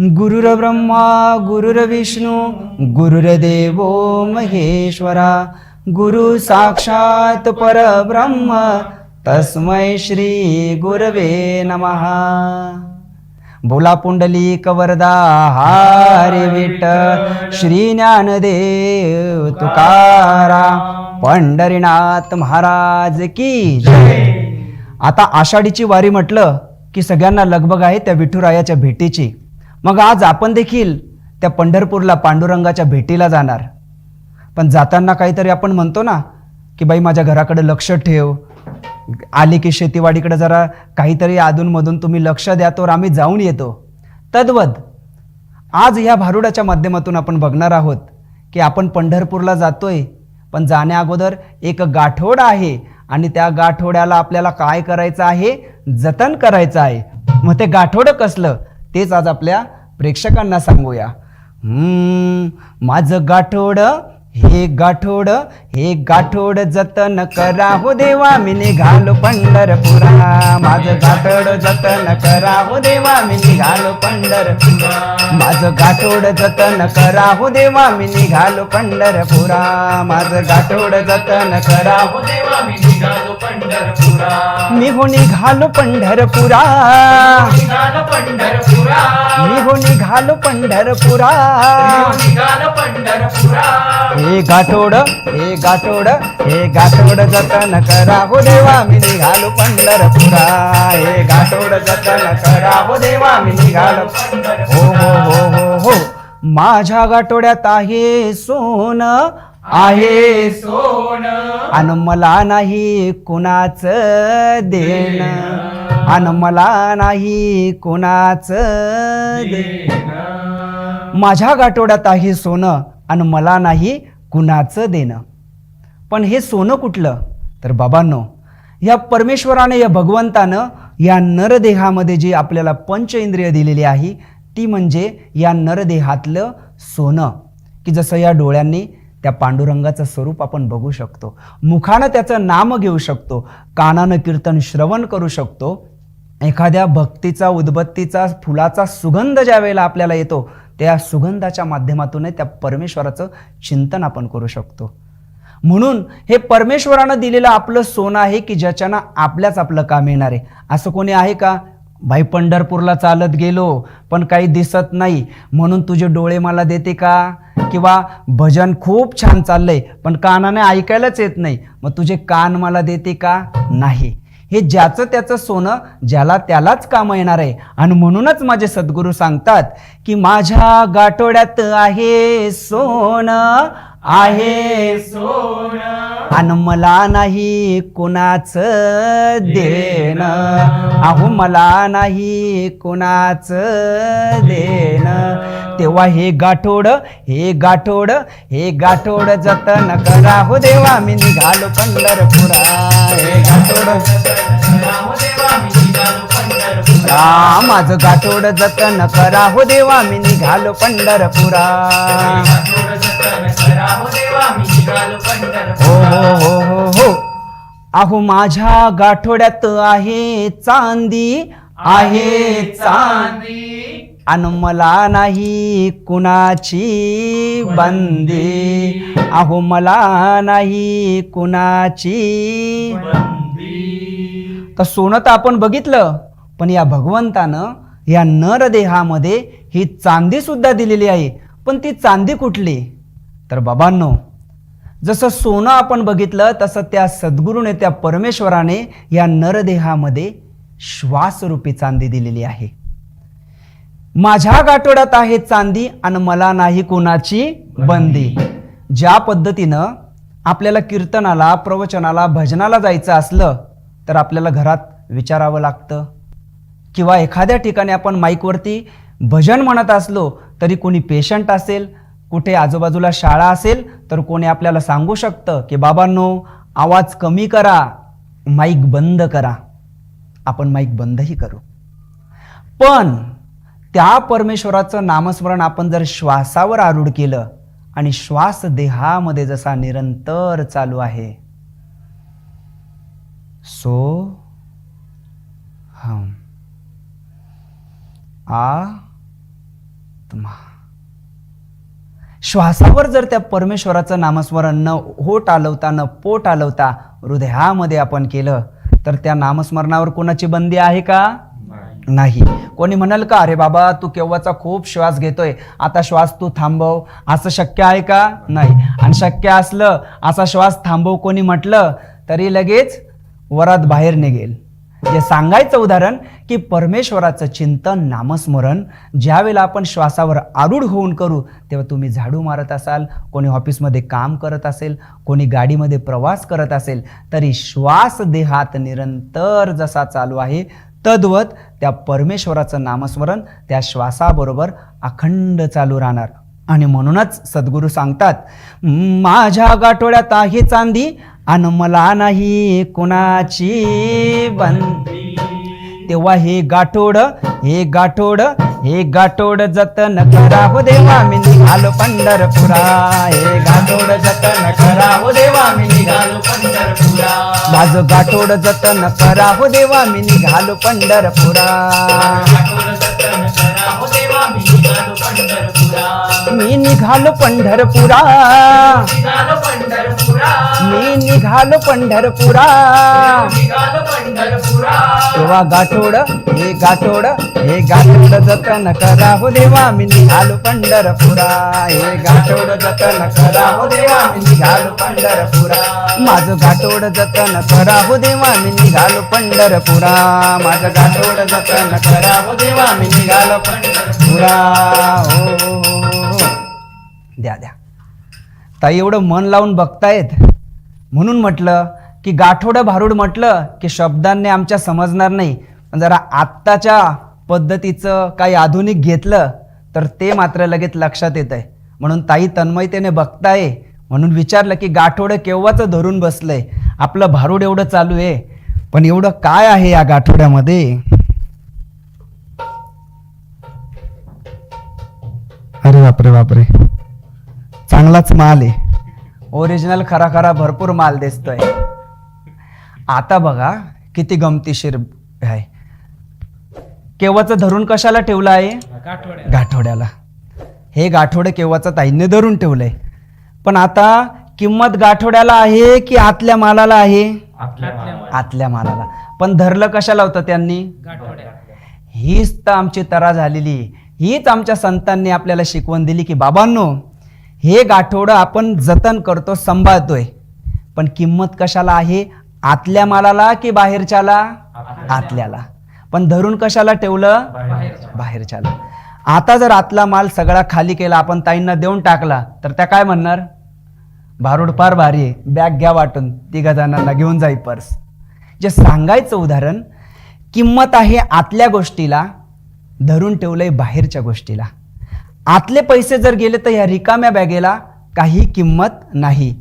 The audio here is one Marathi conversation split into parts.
गुरुर्ब्रह्मा गुरुर्विष्णू गुरुर्देवो महेश्वरा गुरु साक्षात परब्रह्म तस्मै श्री गुरवे नमः. बोला पुंडली कवरदा हारे विठ श्री ज्ञानदेव तुकारा पंढरीनाथ महाराज की जय. आता आषाढीची वारी म्हटलं की सगळ्यांना लगबग आहे त्या विठुरायाच्या भेटीची. मग आज आपण देखील त्या पंढरपूरला पांडुरंगाच्या भेटीला जाणार. पण जाताना काहीतरी आपण म्हणतो ना की बाई माझ्या घराकडे लक्ष ठेव. आली की शेतीवाडीकडे जरा काहीतरी अधूनमधून तुम्ही लक्ष द्या तर आम्ही जाऊन येतो. तद्वत आज ह्या भारुडाच्या माध्यमातून आपण बघणार आहोत की आपण पंढरपूरला जातोय पण जाण्या अगोदर एक गाठोड आहे आणि त्या गाठोड्याला आपल्याला काय करायचं आहे? जतन करायचं आहे. मग ते गाठोडं कसलं? तेच आज आपल्या प्रेक्षकांना सांगूया. माझं गाठोड हे गाठोड हे गाठोड जतन करा हो देवा मी निघालो पंढरपुरा. माझं गाठोड जतन करा हो देवा मी निघालो पंढरपुरा. माझं गाठोड जतन करा हो देवा मी निघालो पंढरपुरा. माझं गाठोड जतन करा हो देवा मी निघालो पंढरपुरा. मी हो निघालो पंढरपुरा. मी हो निघालो पंढरपुरा. हे गाठोड हे गाठोड हे गाठोड जतन करा हो देवा मी निघालो पंढरपुरा. हे गाठोड जतन करा हो देवा मी निघालो हो हो हो हो हो. माझ्या गाठोड्यात आहे सोन आहे सोन. अन मला नाही कुणाच देण. अन मला नाही कुणाच देण. माझ्या गाठोड्यात आहे सोनं आणि मला नाही कुणाचं देणं. पण हे सोनं कुठलं? तर बाबांनो या परमेश्वराने या भगवंतानं या नरदेहामध्ये जी आपल्याला पंच इंद्रिय दिलेली आहे ती म्हणजे या नरदेहातलं सोनं. की जसं या डोळ्यांनी त्या पांडुरंगाचं स्वरूप आपण बघू शकतो. मुखानं त्याचं नाम घेऊ शकतो. कानानं कीर्तन श्रवण करू शकतो. एखाद्या भक्तीचा उदबत्तीचा फुलाचा सुगंध ज्या वेळेला आपल्याला येतो त्या सुगंधाच्या माध्यमातून त्या परमेश्वराचं चिंतन आपण करू शकतो. म्हणून हे परमेश्वरानं दिलेलं आपलं सोनं आहे की ज्याच्यानं आपल्याच आपलं काम येणार आहे. असं कोणी आहे का? भाई पंढरपूरला चालत गेलो पण काही दिसत नाही. म्हणून तुझे डोळे मला देते का? किंवा भजन खूप छान चाललंय पण कानाने ऐकायलाच येत नाही. मग तुझे कान मला देते का? नाही. हे ज्याचं त्याचं सोनं ज्याला त्यालाच काम येणार आहे. आणि म्हणूनच माझे सद्गुरू सांगतात की माझ्या गाठोड्यात आहे सोनं आहे सोन. आणि मला नाही कुणाच देण. अहो मला नाही कुणाच देण. तेव्हा हे गाठोड हे गाठोड हे गाठोड जतन करा. हो देवा मी निघालो पंढरपुरा हे गाठोड राम माझं गाठोड जतन करा हो देवा मी निघालो पंढरपुरा. हो हो हो हो हो. अहो माझ्या गाठोड्यात आहे चांदी आहे चांदी. चांदी अन मला नाही कुणाची बंदी. अहो मला नाही कुणाची बंदी. तर सोनं तर आपण बघितलं? पण या भगवंतानं या नरदेहामध्ये ही चांदी सुद्धा दिलेली आहे. पण ती चांदी कुठली? तर बाबांनो जसं सोनं आपण बघितलं तसं त्या सद्गुरूने त्या परमेश्वराने या नरदेहामध्ये श्वासरूपी चांदी दिलेली आहे. माझ्या गाठोड्यात आहे चांदी आणि मला नाही कोणाची बंदी. ज्या पद्धतीनं आपल्याला कीर्तनाला प्रवचनाला भजनाला जायचं असलं तर आपल्याला घरात विचारावं लागतं. किंवा एखाद्या ठिकाणी आपण माईकवरती भजन म्हणत असलो तरी कोणी पेशंट असेल कुठे आजूबाजूला शाळा असेल तर कोणी आपल्याला सांगू शकतं की बाबांनो आवाज कमी करा माईक बंद करा आपण माईक बंदही करू. पण त्या परमेश्वराचं नामस्मरण आपण जर श्वासावर आरूढ केलं आणि श्वास देहामध्ये जसा निरंतर चालू आहे सो आत्मा श्वासावर जर त्या परमेश्वराचं नामस्मरण न होट आलवता न पोट आलवता हृदयामध्ये आपण केलं तर त्या नामस्मरणावर कोणाची बंदी आहे का? नाही. कोणी म्हणाल का अरे बाबा तू केव्हाचा खूप श्वास घेतोय आता श्वास तू थांबव. असं शक्य आहे का? नाही. आणि शक्य असलं असा श्वास थांबव कोणी म्हटलं तरी लगेच वरात बाहेर निघेल. जे सांगायचं उदाहरण की परमेश्वराचं चिंतन नामस्मरण ज्यावेळेला आपण श्वासावर आरूढ होऊन करू तेव्हा तुम्ही झाडू मारत असाल कोणी ऑफिसमध्ये काम करत असेल कोणी गाडीमध्ये प्रवास करत असेल तरी श्वास देहात निरंतर जसा चालू आहे तद्वत त्या परमेश्वराचं नामस्मरण त्या श्वासाबरोबर अखंड चालू राहणार. आणि म्हणूनच सद्गुरू सांगतात माझ्या गाठोड्यात आहे चांदी आणि मला नाही कोणाची बंदी. तेव्हा हे गाठोड हे गाठोड हे गाठोड जतन करा हो देवा मी निघालो पंढरपुरा. हे गाठोड जतन करा हो देवा मी निघालो पंढरपुरा. माझं गाठोड जतन करा हो देवा मी निघालो पंढरपुरा. गाठोड मी निघालो पंढरपुरा. मी निघालो पंढरपुरा. तेव्हा गाठोड हे गाठोड हे गाठोड जतन करा हो देवा. मी निघालो पंढरपुरा. हे गाठोड जतन करा हो देवा. मी निघालो पंढरपुरा. माझं गाठोड जतन करा हो देवा. मी निघालो पंढरपुरा. माझं गाठोड जतन करा हो देवा. मी निघालो पंढरपुरा. हो. हो, हो, हो. द्या द्या. ताई एवढं मन लावून बघतायत. म्हणून म्हटलं की गाठोडं भारूड म्हटलं की शब्दांनी आमच्या समजणार नाही. पण जरा आत्ताच्या पद्धतीचं काही आधुनिक घेतलं तर ते मात्र लगेच लक्षात येत आहे म्हणून ताई तन्मयतेने बघताय. म्हणून विचारलं की गाठोडं केव्हाचं धरून बसलंय? आपलं भारूड एवढं चालू आहे. पण एवढं काय आहे या गाठोड्यामध्ये? अरे बापरे बापरे. चांगलाच माल आहे. ओरिजिनल खरा खरा भरपूर माल दिसतोय. आता बघा किती गमतीशीर आहे. केव्हाचं धरून कशाला ठेवलं आहे? गाठोड्याला. हे गाठोडे केव्हाचं ताईंनी धरून ठेवलंय. पण आता किंमत गाठोड्याला आहे की आतल्या मालाला आहे? आतल्या मालाला. पण धरलं कशाला होतं त्यांनी? हीच तर आमची तरा झालेली. हीच आमच्या संतांनी आपल्याला शिकवण दिली की बाबांनो हे गाठोडं आपण जतन करतो सांभाळतोय. पण किंमत कशाला आहे? आतल्या मालाला की बाहेरच्याला? आतल्याला. पण धरून कशाला ठेवलं? बाहेरच्याला. आता जर आतला माल सगळा खाली केला आपण ताईंना देऊन टाकला तर त्या काय म्हणणार? भारूड फार भारी आहे. बॅग घ्या वाटून तिघा जणांना घेऊन जाई पर्स. जे सांगायचं उदाहरण किंमत आहे आतल्या गोष्टीला धरून ठेवलंय बाहेरच्या गोष्टीला. आतले पैसे जर गेले तर ह्या रिकाम्या बॅगेला काही किंमत नाही.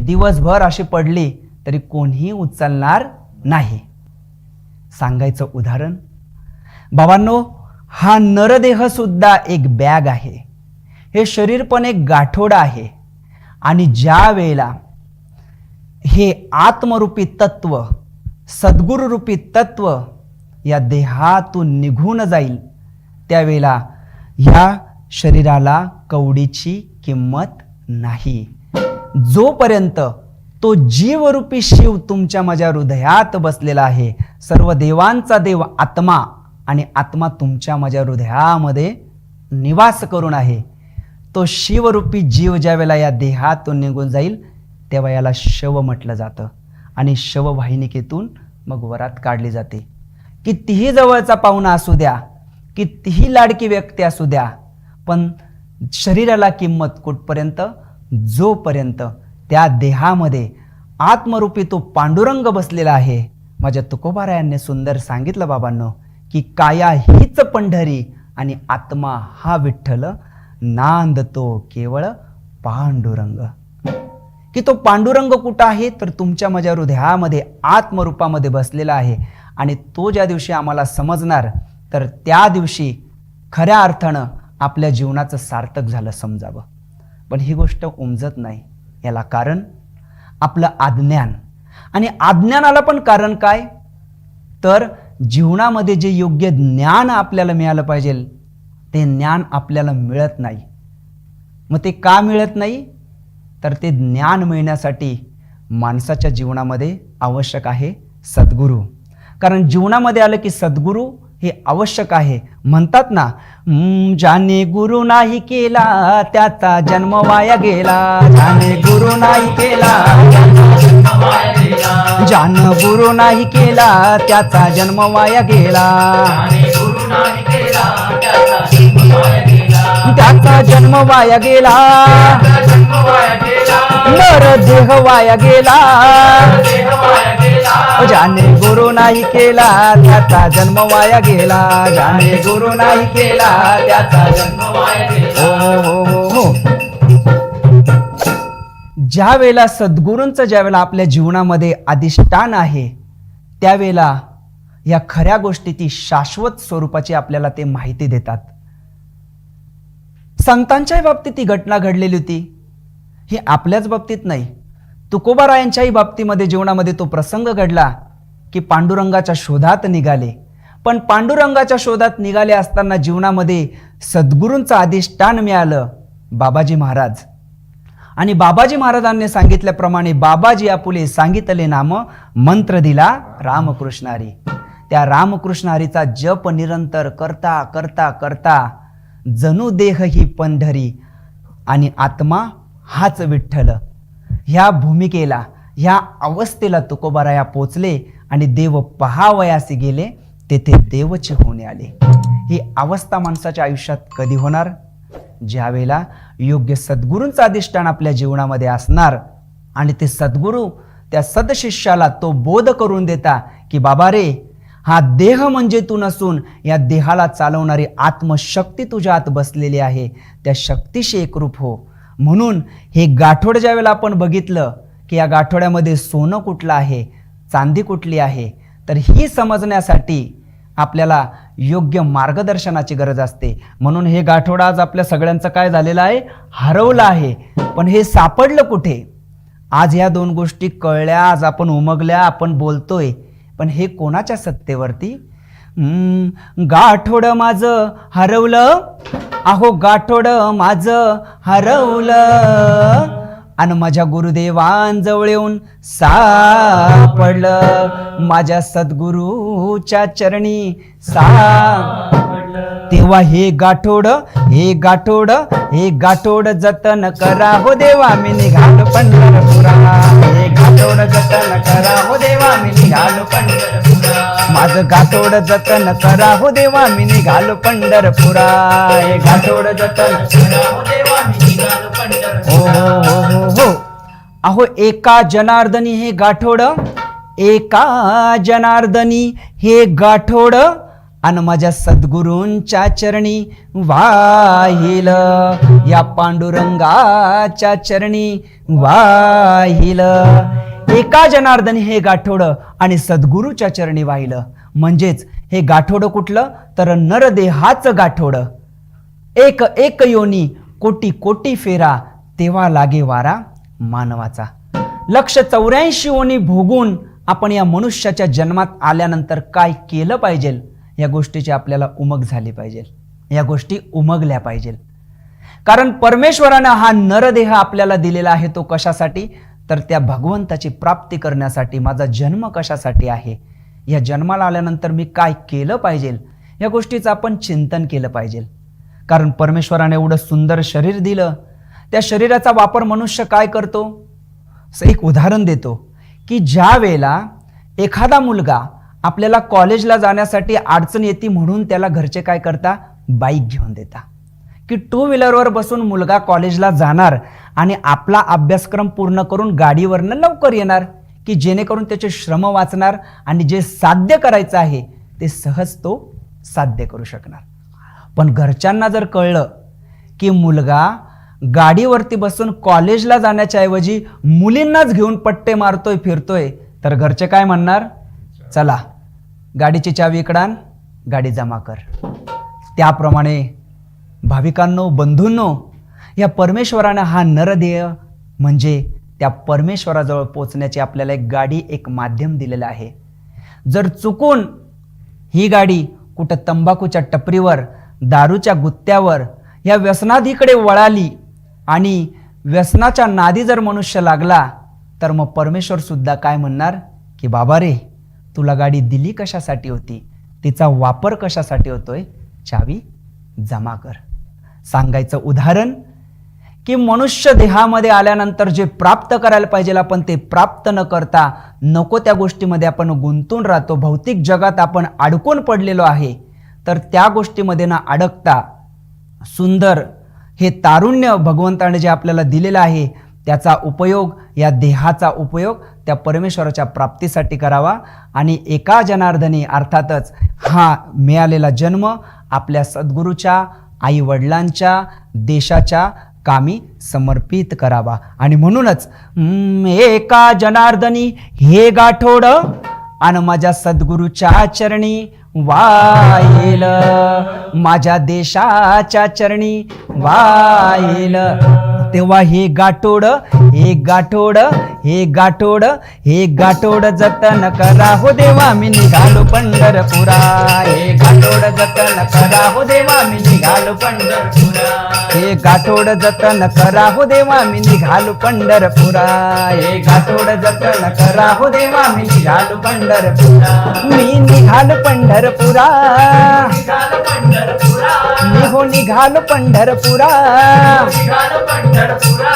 दिवसभर अशी पडली तरी कोणीही उचलणार नाही. सांगायचं उदाहरण? बाबांनो हा नरदेह सुद्धा एक बॅग आहे. हे शरीर पण एक गाठोडा आहे. आणि ज्या वेळेला हे आत्मरूपी तत्व सद्गुरुरूपी तत्व या देहातून निघून जाईल त्यावेळेला ह्या शरीराला कवडीची किंमत नाही. जोपर्यंत तो जीवरूपी शिव तुमच्या माझ्या हृदयात बसलेला आहे सर्व देवांचा देव आत्मा आणि आत्मा तुमच्या माझ्या हृदयामध्ये निवास करून आहे तो शिवरूपी जीव ज्यावेळेला या देहातून निघून जाईल तेव्हा याला शव म्हटलं जातं आणि शववाहिनिकेतून मग वरात काढली जाते. कितीही जवळचा पाहुणा असू द्या कितीही लाडकी व्यक्ती असू द्या पण शरीराला किंमत कुठपर्यंत? जोपर्यंत त्या देहामध्ये आत्मरूपी तो पांडुरंग बसलेला आहे. माझ्या तुकोबारायांनी सुंदर सांगितलं बाबांनो की काया हीच पंढरी आणि आत्मा हा विठ्ठल नांदतो केवळ पांडुरंग. की तो पांडुरंग कुठं आहे तर तुमच्या माझ्या हृदयामध्ये आत्मरूपामध्ये बसलेला आहे. आणि तो ज्या दिवशी आम्हाला समजणार तर त्या दिवशी खऱ्या अर्थानं आपल्या जीवनाचं सार्थक झालं समजावं. पण ही गोष्ट उमजत नाही. याला कारण? आपलं आज्ञान आणि आज्ञानाला पण कारण काय? तर जीवनामध्ये जे योग्य ज्ञान आपल्याला मिळालं पाहिजे ते ज्ञान आपल्याला मिळत नाही. मग ते का मिळत नाही? तर ते ज्ञान मिळण्यासाठी माणसाच्या जीवनामध्ये आवश्यक आहे सद्गुरू. कारण जीवनामध्ये आलं की सद्गुरू हे आवश्यक आहे. म्हणतात ना ज्याने गुरु नाही केला त्याचा जन्म वाया गेला. ज्याने गुरु नाही केला ज्यानं गुरु नाही केला त्याचा जन्म वाया गेला त्याचा जन्म वाया गेला त्याचा जन्म वाया गेला. त्याचा जन्म वाया गेला. नर देह वाया गेला. ज्याने गुरु नाही केला त्याचा जन्म वाया गेला. ज्याने गुरु नाही केला त्याचा जन्म वाया गेला. हो हो हो ज्या वेळेला सद्गुरूंचं ज्या वेळेला आपल्या जीवनामध्ये अधिष्ठान आहे त्यावेळेला या खऱ्या गोष्टी ती शाश्वत स्वरूपाची आपल्याला ते माहिती देतात. संतांच्याही बाबतीत ती घटना घडलेली होती. ही आपल्याच बाबतीत नाही. तुकोबारायांच्याही बाबतीमध्ये जीवनामध्ये तो प्रसंग घडला की पांडुरंगाच्या शोधात निघाले. पण पांडुरंगाच्या शोधात निघाले असताना जीवनामध्ये सद्गुरूंचं अधिष्ठान मिळालं बाबाजी महाराज. आणि बाबाजी महाराजांनी सांगितल्याप्रमाणे बाबाजी आपुले सांगितले नाम मंत्र दिला रामकृष्णारी. त्या रामकृष्णारीचा जप निरंतर करता करता करता जणू देह ही पंढरी आणि आत्मा हाच विठ्ठल. ह्या भूमिकेला ह्या अवस्थेला तुकोबाराया पोचले आणि देव पहावयासी गेले तेथे देवचे होणे आले. ही अवस्था माणसाच्या आयुष्यात कधी होणार? ज्यावेळेला योग्य सद्गुरूंचं अधिष्ठान आपल्या जीवनामध्ये असणार आणि ते सद्गुरू त्या सदशिष्याला तो बोध करून देता की बाबा रे हा देह म्हणजे तू नसून या देहाला चालवणारी आत्मशक्ती तुझ्या आत बसलेली आहे. त्या शक्तीशी एकरूप हो. म्हणून हे गाठोड ज्या वेळेला आपण बघितलं की या गाठोड्यामध्ये सोनं कुठलं आहे चांदी कुठली आहे तर ही समजण्यासाठी आपल्याला योग्य मार्गदर्शनाची गरज असते. म्हणून हे गाठोडा आज आपल्या सगळ्यांचं काय झालेलं आहे? हरवलं आहे. पण हे सापडलं कुठे? आज ह्या दोन गोष्टी कळल्या आज आपण उमगल्या आपण बोलतोय. पण हे कोणाच्या सत्तेवरती? गाठोड माझं हरवलं. अहो गाठोड माझं हरवलं. आणि माझ्या गुरुदेवांजवळ येऊन सापडलं. माझ्या सद्गुरूच्या चरणी सा तेव्हा हे गाठोड हे गाठोड हे गाठोड जतन करा. हो देवा मी निघालो पंढरपुरा हे गातोड जतन करा. हो देवा मी निघालो पंढरपुरा. माझं गातोड जतन करा. हो देवा मी निघालो पंढरपुरा. हे गातोड जतन हो देवा मी निघालो हो पंढरपुरा. हो हो हो हो अहो एका जनार्दनी हे गाठोड एका जनार्दनी हे गाठोड आणि माझ्या सद्गुरूंच्या चरणी वाहिल. या पांडुरंगाच्या चरणी वाहिल. एका जनार्दनी हे गाठोड आणि सद्गुरूच्या चरणी वाहिलं. म्हणजेच हे गाठोड कुठलं? तर नरदेहाचं गाठोड. एक एक योनी कोटी कोटी फेरा तेव्हा लागे वारा मानवाचा. लक्ष चौऱ्याऐंशी ओनी भोगून आपण या मनुष्याच्या जन्मात आल्यानंतर काय केलं पाहिजे? या गोष्टीची आपल्याला उमग झाली पाहिजे. या गोष्टी उमगल्या पाहिजे. कारण परमेश्वरानं हा नरदेह आपल्याला दिलेला आहे तो कशासाठी? तर त्या भगवंताची प्राप्ती करण्यासाठी माझा जन्म कशासाठी आहे? या जन्माला आल्यानंतर मी काय केलं पाहिजे? या गोष्टीचं आपण चिंतन केलं पाहिजे. कारण परमेश्वराने एवढं सुंदर शरीर दिलं. त्या शरीराचा वापर मनुष्य काय करतो? एक उदाहरण देतो की ज्या वेळेला एखादा मुलगा आपल्याला कॉलेजला जाण्यासाठी अडचण येते म्हणून त्याला घरचे काय करता? बाईक घेऊन देता. की टू व्हीलरवर बसून मुलगा कॉलेजला जाणार आणि आपला अभ्यासक्रम पूर्ण करून गाडीवरनं लवकर येणार की जेणेकरून त्याचे श्रम वाचणार आणि जे साध्य करायचं आहे ते सहज तो साध्य करू शकणार. पण घरच्यांना जर कळलं की मुलगा गाडीवरती बसून कॉलेजला जाण्याच्या ऐवजी मुलींनाच घेऊन पट्टे मारतोय फिरतोय तर घरचे काय म्हणणार? चला गाडीची चावी इकडान गाडी जमा कर. त्याप्रमाणे भाविकांनो बंधूंनो या परमेश्वरानं हा नरदेय म्हणजे त्या परमेश्वराजवळ पोचण्याची आपल्याला एक गाडी एक माध्यम दिलेलं आहे. जर चुकून ही गाडी कुठं तंबाखूच्या टपरीवर दारूच्या गुत्त्यावर या व्यसनाधीकडे वळाली आणि व्यसनाच्या नादी जर मनुष्य लागला तर मग परमेश्वरसुद्धा काय म्हणणार? की बाबा रे तुला गाडी दिली कशासाठी होती? तिचा वापर कशासाठी होतोय? चावी जमा कर. सांगायचं उदाहरण की मनुष्य देहामध्ये आल्यानंतर जे प्राप्त करायला पाहिजे आपण ते प्राप्त न करता नको त्या गोष्टीमध्ये आपण गुंतून राहतो. भौतिक जगात आपण अडकून पडलेलो आहे. तर त्या गोष्टीमध्ये ना अडकता सुंदर हे तारुण्य भगवंताने जे आपल्याला दिलेलं आहे त्याचा उपयोग या देहाचा उपयोग त्या परमेश्वराच्या प्राप्तीसाठी करावा. आणि एका जनार्दनी अर्थातच हा मिळालेला जन्म आपल्या सद्गुरूच्या आई वडिलांच्या देशाच्या कामी समर्पित करावा. आणि म्हणूनच एका जनार्दनी हे गाठोड आणि माझ्या सद्गुरूच्या चरणी वाईल माझ्या देशाच्या चरणी वाईल तेव्हा हे गाठोड हे गाठोड हे गाठोड हे गाठोड जतन करा हो देवा मी निघालो पंढरपुरा. हे गाठोड जतन करा हो देवा मी निघालो पंढरपुरा. हे गाठोड जतन करा हो देवा मी निघालो पंढरपुरा. हे गाठोड जतन करा हो देवा मी निघालो पंढरपुरा. मी निघालो पंढरपुरा. मी हो निघालो पंढरपुरा. निघाल पंढरपुरा.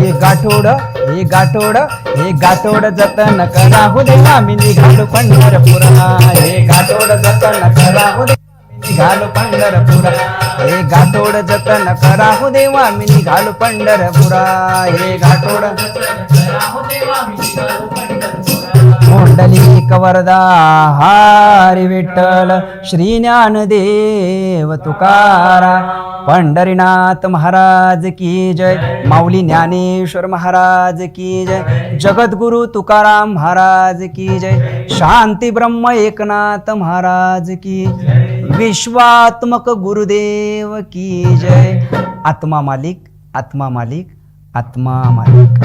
हे गाठोड हे गाठोड हे गाठोड जतन करा हो देवा मी निघालो पंढरपुरा हे गाठोड जतन करा हो देवा निघालो पंढरपुरा हे गाठोड जतन करा हो देवा मी निघालो पंढरपुरा हे गाठोड जतन करा हो देवा मी निघालो पंढरपुरा कोंडलिक वरदा हारी विठ्ठल श्री ज्ञानदेव तुकारा. पंढरीनाथ महाराज की जय. माऊली ज्ञानेश्वर महाराज की जय. जगद्गुरु तुकाराम महाराज की जय. शांती ब्रह्म एकनाथ महाराज की विश्वात्मक गुरुदेव की जय. आत्मा मालिक आत्मा मालिक आत्मा मालिक.